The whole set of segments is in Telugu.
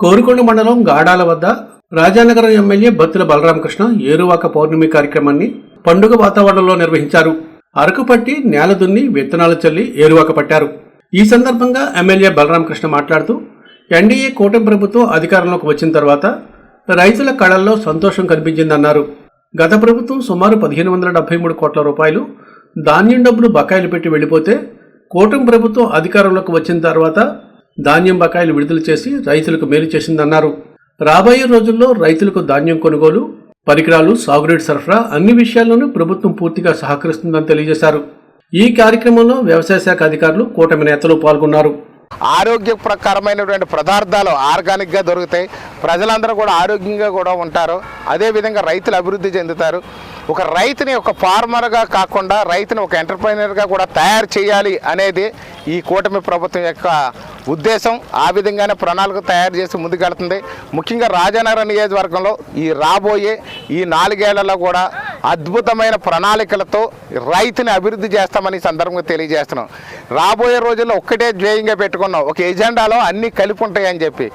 కోరుకొండ మండలం గాడాల వద్ద రాజానగరం ఎమ్మెల్యే బత్తుల బలరామకృష్ణ ఏరువాక పౌర్ణమి కార్యక్రమాన్ని పండుగ వాతావరణంలో నిర్వహించారు. అరకు పట్టి నేల దున్ని విత్తనాలు చల్లి ఏరువాక పట్టారు. ఈ సందర్భంగా ఎమ్మెల్యే బలరామకృష్ణ మాట్లాడుతూ ఎన్డీఏ కూటమి ప్రభుత్వం అధికారంలోకి వచ్చిన తర్వాత రైతుల కళల్లో సంతోషం కనిపించిందన్నారు. గత ప్రభుత్వం సుమారు పదిహేను వందల డెబ్బై మూడు కోట్ల రూపాయలు ధాన్యం డబ్బులు బకాయిలు పెట్టి వెళ్ళిపోతే కూటమి ప్రభుత్వం అధికారంలోకి వచ్చిన తర్వాత ధాన్యం బకాయిలు విడుదల చేసి రైతులకు మేలు చేసిందన్నారు. రాబోయే రోజుల్లో రైతులకు ధాన్యం కొనుగోలు పరికరాలు సాగునీటి సరఫరా అన్ని విషయాల్లోనూ ప్రభుత్వం పూర్తిగా సహకరిస్తుందని తెలియజేశారు. ఈ కార్యక్రమంలో వ్యవసాయ శాఖ అధికారులు కూటమి నేతలు పాల్గొన్నారు. ఆరోగ్యప్రకరమైనటువంటి పదార్థాలు ఆర్గానిక్గా దొరుకుతాయి. ప్రజలందరూ కూడా ఆరోగ్యంగా కూడా ఉంటారు. అదేవిధంగా రైతులు అభివృద్ధి చెందుతారు. ఒక రైతుని ఒక ఫార్మర్గా కాకుండా రైతుని ఒక ఎంటర్ప్రైనర్గా కూడా తయారు చేయాలి అనేది ఈ కూటమి ప్రభుత్వం యొక్క ఉద్దేశం. ఆ విధంగానే ప్రణాళిక తయారు చేసి ముందుకెళ్తుంది. ముఖ్యంగా రాజానగరం నియోజకవర్గంలో ఈ రాబోయే ఈ నాలుగేళ్ళలో కూడా అద్భుతమైన ప్రణాళికలతో రైతుని అభివృద్ధి చేస్తామని ఈ సందర్భంగా తెలియజేస్తున్నాం. రాబోయే రోజుల్లో ఒక్కటే ధ్యేయంగా పెట్టుకున్నాం. ఒక ఎజెండాలో అన్నీ కలిపి ఉంటాయని చెప్పి.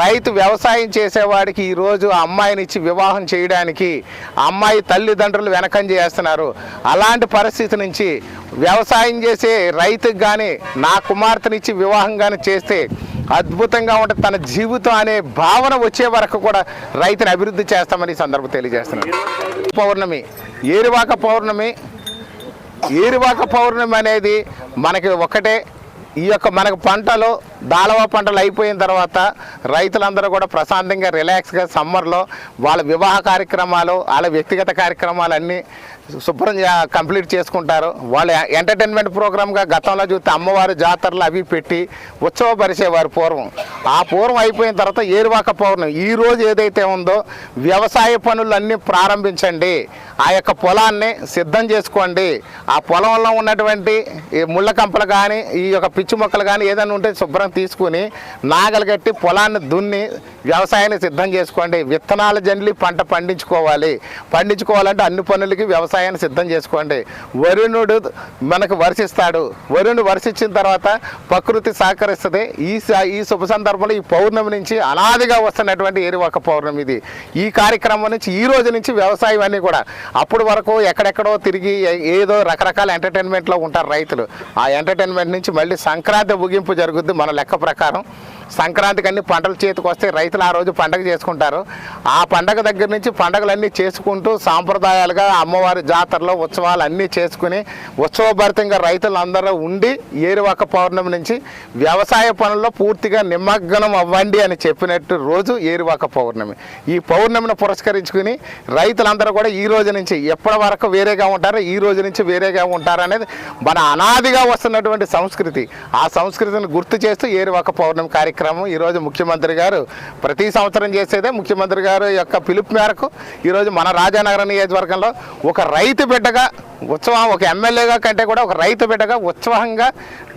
రైతు వ్యవసాయం చేసేవాడికి ఈరోజు ఆ అమ్మాయిని ఇచ్చి వివాహం చేయడానికి అమ్మాయి తల్లిదండ్రులు వెనకంజ చేస్తున్నారు. అలాంటి పరిస్థితి నుంచి వ్యవసాయం చేసే రైతుకు కానీ నా కుమార్తెనిచ్చి వివాహం కానీ చేస్తే అద్భుతంగా ఉంటుంది తన జీవితం అనే భావన వచ్చే వరకు కూడా రైతుని అభివృద్ధి చేస్తామని ఈ సందర్భం తెలియజేస్తున్నాను పౌర్ణమి ఏరువాక పౌర్ణమి. ఏరువాక పౌర్ణమి అనేది మనకి ఒకటే. ఈ యొక్క మనకు పంటలు దాళవ పంటలు అయిపోయిన తర్వాత రైతులందరూ కూడా ప్రశాంతంగా రిలాక్స్గా సమ్మర్లో వాళ్ళ వివాహ కార్యక్రమాలు వాళ్ళ వ్యక్తిగత కార్యక్రమాలు అన్నీ శుభ్రం కంప్లీట్ చేసుకుంటారు. వాళ్ళ ఎంటర్టైన్మెంట్ ప్రోగ్రామ్గా గతంలో చూస్తే అమ్మవారి జాతరలు అవి పెట్టి ఉత్సవపరిచేవారు పూర్వం. ఆ పూర్వం అయిపోయిన తర్వాత ఏరువాక పౌర్ణమి. ఈ రోజు ఏదైతే ఉందో వ్యవసాయ పనులన్నీ ప్రారంభించండి. ఆ యొక్క పొలాన్ని సిద్ధం చేసుకోండి. ఆ పొలంలో ఉన్నటువంటి ఈ ముళ్ళ కంపలు కానీ ఈ యొక్క పిచ్చి మొక్కలు కానీ ఏదైనా ఉంటే శుభ్రం తీసుకుని నాగలు కట్టి పొలాన్ని దున్ని వ్యవసాయాన్ని సిద్ధం చేసుకోండి. విత్తనాలు జల్లి పంట పండించుకోవాలి. పండించుకోవాలంటే అన్ని పనులకి వ్యవసాయాన్ని సిద్ధం చేసుకోండి. వరుణుడు మనకు వర్షిస్తాడు వరుణుడు వర్షించిన తర్వాత ప్రకృతి సహకరిస్తుంది. ఈ స- ఈ శుభ సందర్భంలో ఈ పౌర్ణమి నుంచి అనాదిగా వస్తున్నటువంటి ఏరి ఒక పౌర్ణమి ఇది. ఈ కార్యక్రమం నుంచి ఈ రోజు నుంచి వ్యవసాయం అన్నీ కూడా అప్పటి వరకు ఎక్కడెక్కడో తిరిగి ఏ- ఏదో రకరకాల ఎంటర్టైన్మెంట్లో ఉంటారు రైతులు. ఆ ఎంటర్టైన్మెంట్ నుంచి మళ్ళీ సంక్రాంతి ముగింపు జరుగుద్ది మన లెక్క ప్రకారం. సంక్రాంతికి అన్ని పంటలు చేతికి వస్తే రైతులు ఆ రోజు పండగ చేసుకుంటారు. ఆ పండగ దగ్గర నుంచి పండగలన్నీ చేసుకుంటూ సాంప్రదాయాలుగా అమ్మవారి జాతరలో ఉత్సవాలు అన్నీ చేసుకుని ఉత్సవభరితంగా రైతులందరూ ఉండి ఏరువాక పౌర్ణమి నుంచి వ్యవసాయ పనుల్లో పూర్తిగా నిమగ్నం అవ్వండి అని చెప్పినట్టు రోజు ఏరువాక పౌర్ణమి. ఈ పౌర్ణమిని పురస్కరించుకుని రైతులందరూ కూడా ఈ రోజు నుంచి ఎప్పటి వరకు వేరేగా ఉంటారో ఈ రోజు నుంచి వేరేగా ఉంటారు అనేది మన అనాదిగా వస్తున్నటువంటి సంస్కృతి. ఆ సంస్కృతిని గుర్తు చేస్తూ ఏరువాక పౌర్ణమి కార్యక్రమం ఈరోజు ముఖ్యమంత్రి గారు ప్రతి సంవత్సరం చేసేదే ముఖ్యమంత్రి గారు యొక్క పిలుపు మేరకు ఈరోజు మన రాజానగరం నియోజకవర్గంలో ఒక రైతు బిడ్డగా ఉత్సవం ఒక ఎమ్మెల్యేగా కంటే కూడా ఒక రైతు బిడ్డగా ఉత్సాహంగా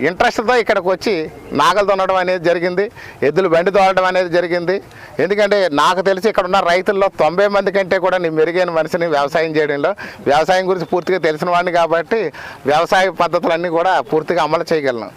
ఇంట్రెస్ట్తో ఇక్కడికి వచ్చి నాగలు దున్నడం అనేది జరిగింది ఎద్దులు బండి తోలడం అనేది జరిగింది. ఎందుకంటే నాకు తెలిసి ఇక్కడ ఉన్న రైతుల్లో తొంభై మంది కంటే కూడా నేను మెరుగైన మనిషిని వ్యవసాయం చేయడంలో వ్యవసాయం గురించి పూర్తిగా తెలిసిన వాడిని కాబట్టి వ్యవసాయ పద్ధతులన్నీ కూడా పూర్తిగా అమలు చేయగలను.